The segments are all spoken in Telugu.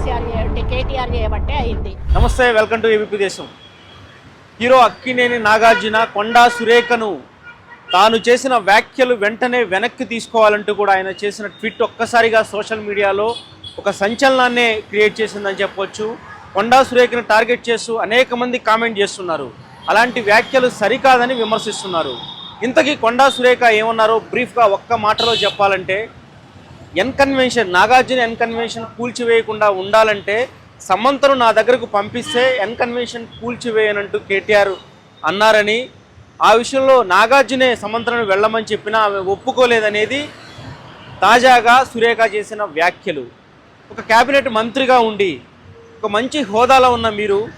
కేసీఆర్ చేయబట్టే కేటీఆర్ చేయబట్టే అయింది. నమస్తే welcome to ABP Desam. Hero Akkineni Nagarjuna Konda సురేఖను తాను చేసిన వ్యాఖ్యలు వెంటనే వెనక్కి తీసుకోవాలంటూ కూడా ఆయన చేసిన ట్వీట్ ఒక్కసారిగా సోషల్ మీడియాలో ఒక సంచలనాన్నే క్రియేట్ చేసిందని చెప్పొచ్చు. కొండా సురేఖను టార్గెట్ చేస్తూ అనేక మంది కామెంట్ చేస్తున్నారు. అలాంటి వ్యాఖ్యలు సరికాదని విమర్శిస్తున్నారు. ఇంతకీ కొండా సురేఖ ఏమన్నారో బ్రీఫ్గా ఒక్క మాటలో చెప్పాలంటే N convention Nagarjuna N convention కూల్చివేయకుండా ఉండాలంటే సమంతను నా దగ్గరకు పంపిస్తే ఎన్ కన్వెన్షన్ కూల్చివేయనంటూ కేటీఆర్ అన్నారని ఆ విషయంలో నాగార్జునే సమంతను వెళ్ళమని చెప్పినా ఆమె ఒప్పుకోలేదనేది తాజాగా సురేఖ చేసిన వ్యాఖ్యలు. ఒక కేబినెట్ మంత్రిగా ఉండి ఒక మంచి హోదాలో ఉన్న మీరు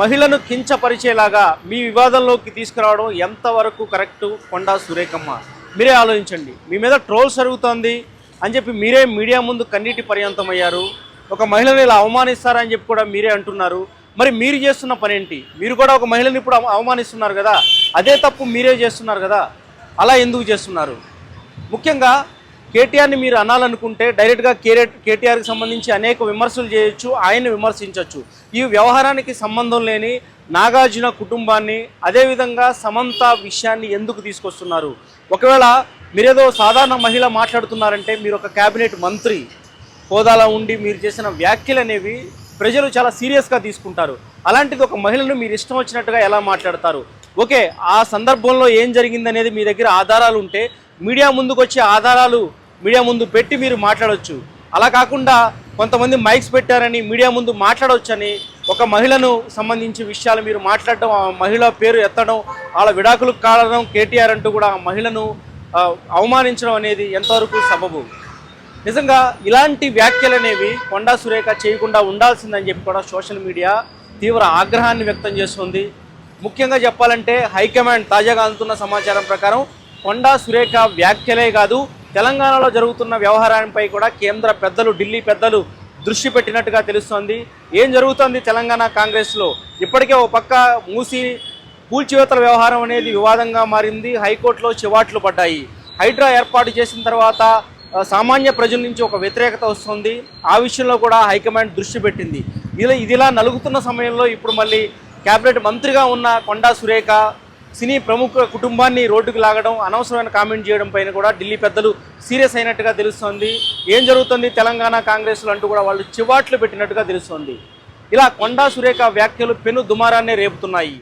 మహిళను కించపరిచేలాగా మీ వివాదంలోకి తీసుకురావడం ఎంతవరకు కరెక్టు కొండా సురేఖమ్మ? మీరే ఆలోచించండి. మీ మీద ట్రోల్ జరుగుతోంది. అని చెప్పి మీరే మీడియా ముందు కన్నీటి పర్యంతం అయ్యారు ఒక మహిళను ఇలా అవమానిస్తారని చెప్పి కూడా మీరే అంటున్నారు. మరి మీరు చేస్తున్న పని ఏంటి మీరు కూడా ఒక మహిళని ఇప్పుడు అవమానిస్తున్నారు కదా? అదే తప్పు మీరే చేస్తున్నారు కదా? అలా ఎందుకు చేస్తున్నారు? ముఖ్యంగా కేటీఆర్ని మీరు అనాలనుకుంటే డైరెక్ట్గా కేరే కేటీఆర్కి సంబంధించి అనేక విమర్శలు చేయొచ్చు ఆయన్ని విమర్శించవచ్చు ఈ వ్యవహారానికి సంబంధం లేని నాగార్జున కుటుంబాన్ని అదేవిధంగా సమంత విషయాన్ని ఎందుకు తీసుకొస్తున్నారు? ఒకవేళ మీరేదో సాధారణ మహిళ మాట్లాడుతున్నారంటే మీరు ఒక క్యాబినెట్ మంత్రి హోదాలో ఉండి మీరు చేసిన వ్యాఖ్యలు అనేవి ప్రజలు చాలా సీరియస్గా తీసుకుంటారు. అలాంటిది ఒక మహిళను మీరు ఇష్టం వచ్చినట్టుగా ఎలా మాట్లాడతారు? ఓకే ఆ సందర్భంలో ఏం జరిగిందనేది మీ దగ్గర ఆధారాలు ఉంటే మీడియా ముందుకు వచ్చే ఆధారాలు మీడియా ముందు పెట్టి మీరు మాట్లాడవచ్చు అలా కాకుండా కొంతమంది మైక్స్ పెట్టారని మీడియా ముందు మాట్లాడవచ్చని ఒక మహిళను సంబంధించి విషయాలు మీరు మాట్లాడడం ఆ మహిళ పేరు ఎత్తడం వాళ్ళ విడాకులకు కారణం కేటీఆర్ అంటూ కూడా ఆ మహిళను అవమానించడం అనేది ఎంతవరకు సబబు? నిజంగా ఇలాంటి వ్యాఖ్యలు అనేవి కొండా సురేఖ చేయకుండా ఉండాల్సిందని చెప్పి కూడా సోషల్ మీడియా తీవ్ర ఆగ్రహాన్ని వ్యక్తం చేస్తుంది. ముఖ్యంగా చెప్పాలంటే హైకమాండ్ తాజాగా అందుతున్న సమాచారం ప్రకారం కొండా సురేఖ వ్యాఖ్యలే కాదు తెలంగాణలో జరుగుతున్న వ్యవహారాలపై కూడా కేంద్ర పెద్దలు ఢిల్లీ పెద్దలు దృష్టి పెట్టినట్టుగా తెలుస్తోంది. ఏం జరుగుతోంది తెలంగాణ కాంగ్రెస్లో? ఇప్పటికే ఓ పక్క మూసి కూల్చివేతల వ్యవహారం అనేది వివాదంగా మారింది. హైకోర్టులో చివాట్లు పడ్డాయి. హైడ్రా ఏర్పాటు చేసిన తర్వాత సామాన్య ప్రజల నుంచి ఒక వ్యతిరేకత వస్తుంది. ఆ విషయంలో కూడా హైకమాండ్ దృష్టి పెట్టింది. ఇలా ఇదిలా నలుగుతున్న సమయంలో ఇప్పుడు మళ్ళీ క్యాబినెట్ మంత్రిగా ఉన్న కొండా సురేఖ సినీ ప్రముఖ కుటుంబాన్ని రోడ్డుకు లాగడం అనవసరమైన కామెంట్ చేయడం పైన కూడా ఢిల్లీ పెద్దలు సీరియస్ అయినట్టుగా తెలుస్తోంది. ఏం జరుగుతుంది? తెలంగాణ కాంగ్రెస్లో అంటూ కూడా వాళ్ళు చివాట్లు పెట్టినట్టుగా తెలుస్తోంది. ఇలా కొండా సురేఖ వ్యాఖ్యలు పెను దుమారాన్ని రేపుతున్నాయి.